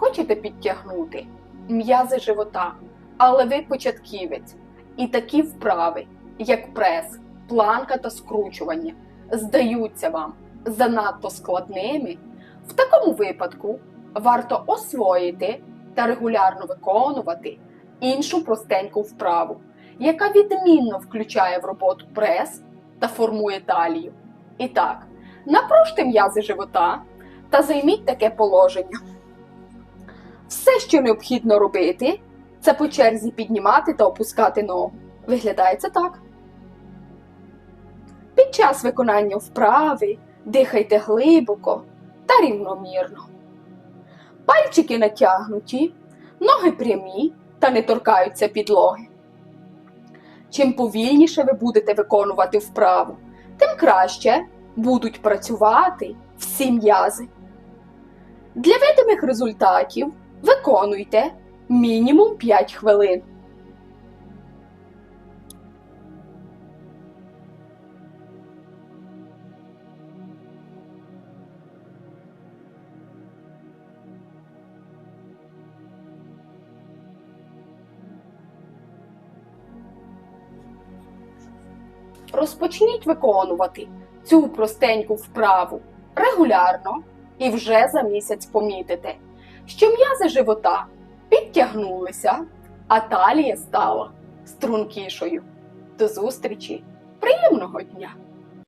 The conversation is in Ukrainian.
Хочете підтягнути м'язи живота, але ви початківець. І такі вправи, як прес, планка та скручування, здаються вам занадто складними. В такому випадку варто освоїти та регулярно виконувати іншу простеньку вправу, яка відмінно включає в роботу прес та формує талію. І так, напружте м'язи живота та займіть таке положення. Все, що необхідно робити, це по черзі піднімати та опускати ногу. Виглядає це так. Під час виконання вправи дихайте глибоко та рівномірно. Пальчики натягнуті, ноги прямі та не торкаються підлоги. Чим повільніше ви будете виконувати вправу, тим краще будуть працювати всі м'язи. Для видимих результатів виконуйте мінімум 5 хвилин. Розпочніть виконувати цю простеньку вправу регулярно і вже за місяць помітите, що м'язи живота підтягнулися, а талія стала стрункішою. До зустрічі! Приємного дня!